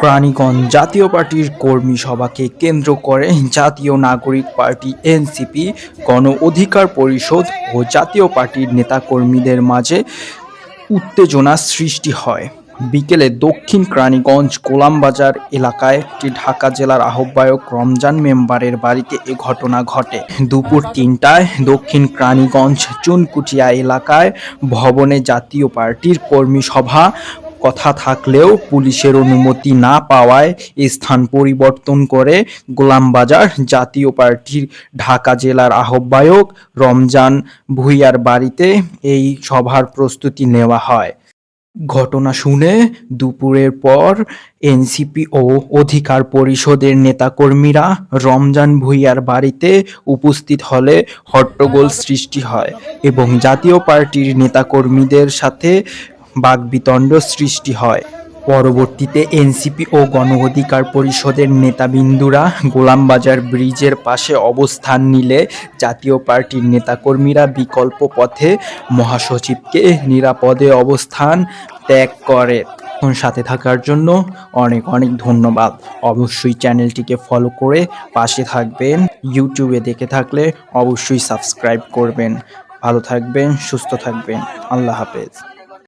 প্রাণীগঞ্জ জাতীয় পার্টির কর্মী সভাকে কেন্দ্র করে জাতীয় নাগরিক পার্টি এনসিপি, গণ অধিকার পরিষদ ও জাতীয় পার্টির নেতাকর্মীদের মাঝে উত্তেজনা সৃষ্টি হয়। বিকেলে দক্ষিণ কেরানীগঞ্জ গোলামবাজার এলাকায় একটি ঢাকা জেলার আহ্বায়ক রমজান মেম্বারের বাড়িতে এ ঘটনা ঘটে। দুপুর তিনটায় দক্ষিণ কেরানীগঞ্জ চুনকুটিয়া এলাকায় ভবনে জাতীয় পার্টির কর্মী সভা কথা থাকলেও পুলিশের অনুমতি না পাওয়ায় স্থান পরিবর্তন করে গোলামবাজার জাতীয় পার্টির ঢাকা জেলার আহ্বায়ক রমজান ভূঁইয়ার বাড়িতে এই সভার প্রস্তুতি নেওয়া হয়। ঘটনা শুনে দুপুরের পর এনসিপি ও অধিকার পরিষদের নেতাকর্মীরা রমজান ভূঁইয়ার বাড়িতে উপস্থিত হলে হট্টগোল সৃষ্টি হয় এবং জাতীয় পার্টির নেতাকর্মীদের সাথে বাকবিতণ্ড সৃষ্টি হয়। পরবর্তীতে এনসিপি ও গণ অধিকার পরিষদের নেতাবিন্দুরা গোলামবাজার ব্রিজের পাশে অবস্থান নিলে জাতীয় পার্টির নেতাকর্মীরা বিকল্প পথে মহাসচিবকে নিরাপদে অবস্থান ত্যাগ করে। এখন সাথে থাকার জন্য অনেক অনেক ধন্যবাদ। অবশ্যই চ্যানেলটিকে ফলো করে পাশে থাকবেন। ইউটিউবে দেখে থাকলে অবশ্যই সাবস্ক্রাইব করবেন। ভালো থাকবেন, সুস্থ থাকবেন। আল্লাহ হাফেজ।